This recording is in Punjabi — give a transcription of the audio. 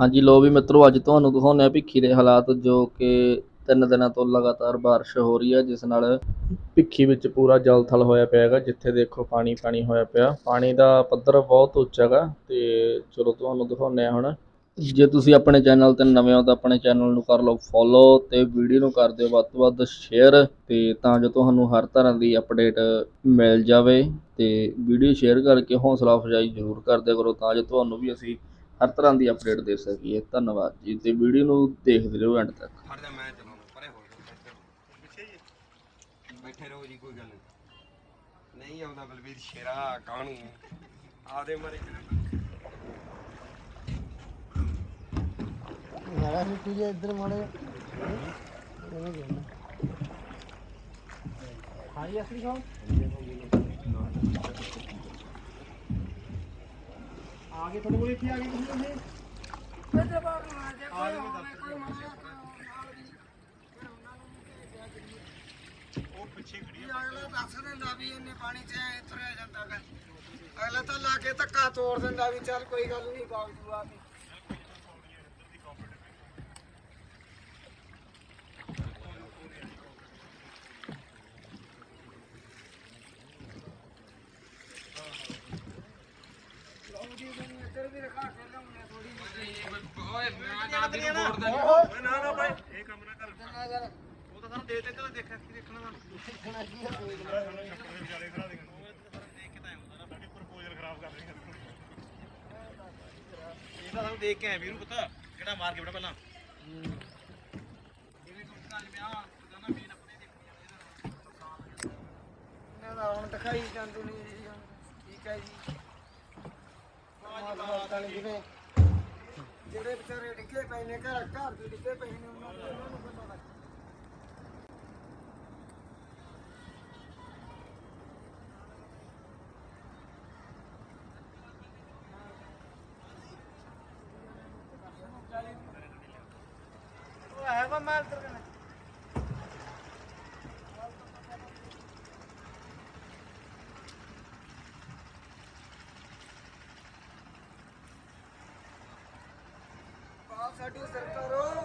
ਹਾਂਜੀ ਲੋ ਵੀ ਮਿੱਤਰੋ, ਅੱਜ ਤੁਹਾਨੂੰ ਦਿਖਾਉਂਦੇ ਆ ਭਿੱਖੀ ਦੇ ਹਾਲਾਤ, ਜੋ ਕਿ ਤਿੰਨ ਦਿਨਾਂ ਤੋਂ ਲਗਾਤਾਰ ਬਾਰਿਸ਼ ਹੋ ਰਹੀ ਹੈ, ਜਿਸ ਨਾਲ ਭਿੱਖੀ ਵਿੱਚ ਪੂਰਾ ਜਲ ਥਲ ਹੋਇਆ ਪਿਆ ਹੈਗਾ, ਜਿੱਥੇ ਦੇਖੋ ਪਾਣੀ ਪਾਣੀ ਹੋਇਆ ਪਿਆ। ਪਾਣੀ ਦਾ ਪੱਧਰ ਬਹੁਤ ਉੱਚਾ ਹੈਗਾ, ਤੇ ਚਲੋ ਤੁਹਾਨੂੰ ਦਿਖਾਉਂਦੇ ਆ ਹੁਣ। ਜੇ ਤੁਸੀਂ ਆਪਣੇ ਚੈਨਲ ਤੇ ਨਵੇਂ ਹੋ, ਤਾਂ ਆਪਣੇ ਚੈਨਲ ਨੂੰ ਕਰ ਲਓ ਫੋਲੋ ਤੇ ਵੀਡੀਓ ਨੂੰ ਕਰ ਦਿਓ ਵੱਧ ਤੋਂ ਵੱਧ ਸ਼ੇਅਰ, ਤੇ ਤਾਂ ਜੋ ਤੁਹਾਨੂੰ ਹਰ ਤਰ੍ਹਾਂ ਦੀ ਅਪਡੇਟ ਮਿਲ ਜਾਵੇ। ਤੇ ਵੀਡੀਓ ਸ਼ੇਅਰ ਕਰਕੇ ਹੌਸਲਾ ਅਫਜ਼ਾਈ ਜ਼ਰੂਰ ਕਰਦੇ ਕਰੋ, ਤਾਂ ਜੋ ਤੁਹਾਨੂੰ ਵੀ ਅਸੀਂ ਹਰ ਤਰ੍ਹਾਂ ਦੀ ਅਪਡੇਟ ਦੇ ਸਕੀਏ। ਧੰਨਵਾਦ ਜੀ। ਤੇ ਵੀਡੀਓ ਨੂੰ ਦੇਖਦੇ ਰਹੋ ਐਂਡ ਤੱਕ। ਖੜ ਜਾ ਮੈਂ ਚਲਾਉਣਾ ਪਰੇ ਹੋ ਜਾ ਪਿੱਛੇ ਜੀ ਬੈਠੇ ਰਹੋ ਜੀ ਕੋਈ ਗੱਲ ਨਹੀਂ। ਨਹੀਂ ਆਉਂਦਾ ਬਲਵੀਰ ਸ਼ੇਰਾ ਕਾਹਨੂੰ ਆਪਦੇ ਮਾਰੇ ਯਾਰਾ ਵੀ ਤੁਝੇ ਇੱਧਰ ਮਾੜੇ ਖਾਈ ਅਸਲੀ ਖਾਓ ਆਗੇ ਤੁਹਾਡੇ ਕੋਲ ਇੱਥੇ ਆ ਗਏ ਤੁਸੀਂ ਇਹ ਅਗਲਾ ਦੱਸ ਦਿੰਦਾ ਵੀ ਇੰਨੇ ਪਾਣੀ 'ਚ ਐ ਤੁਰਿਆ ਜਾਂਦਾ ਗਾ। ਅਗਲਾ ਤਾਂ ਲਾ ਕੇ ਧੱਕਾ ਤੋੜ ਦਿੰਦਾ ਵੀ ਚੱਲ ਕੋਈ ਗੱਲ ਨਹੀਂ ਬਾਗ ਇੱਧਰ ਵੀ ਰਖਾ ਕੇ ਲਿਆਉਂਦੇ ਥੋੜੀ ਓਏ ਮੈਂ ਨਾ। ਦੀ ਬੋਰਡ ਦਾ ਓਏ ਨਾ ਨਾ ਭਾਈ ਇਹ ਕੰਮ ਨਾ ਕਰ ਉਹ ਤਾਂ ਸਾਨੂੰ ਦੇ ਦੇ ਤੇ ਦੇਖਿਆ ਕੀ ਦੇਖਣਾ ਸਾਨੂੰ ਇਹ ਤਾਂ ਸਾਨੂੰ ਦੇਖ ਕੇ ਆਏ ਵੀਰੂ ਪਤਾ ਕਿਹੜਾ ਮਾਰ ਕੇ ਬੜਾ ਪਹਿਲਾਂ। ਜਿਵੇਂ ਤੂੰ ਨਾਲ ਵਿਆਹ ਨਾ ਮੇਨ ਆਪਣੇ ਇਹਨਾਂ ਦਾ ਹੁਣ ਦਿਖਾਈ ਜਾਂਦੂ ਨਹੀਂ। ਠੀਕ ਹੈ ਜੀ। ਪਤਾ ਨਹੀਂ ਜਿਵੇਂ ਜਿਹੜੇ ਵਿਚਾਰੇ ਡਿੱਗੇ ਪਏ ਨੇ, ਘਰ ਘਰ ਦੇ ਡਿੱਗੇ ਪਏ ਨੇ, ਉਹਨਾਂ ਨੂੰ ਉਹਨਾਂ ਨੂੰ ਪਤਾ ਲੱਗ ਉਹ ਹੈ ਵਾ ਮਾਲ ਤਰ ਆਪ ਸਾਡੀ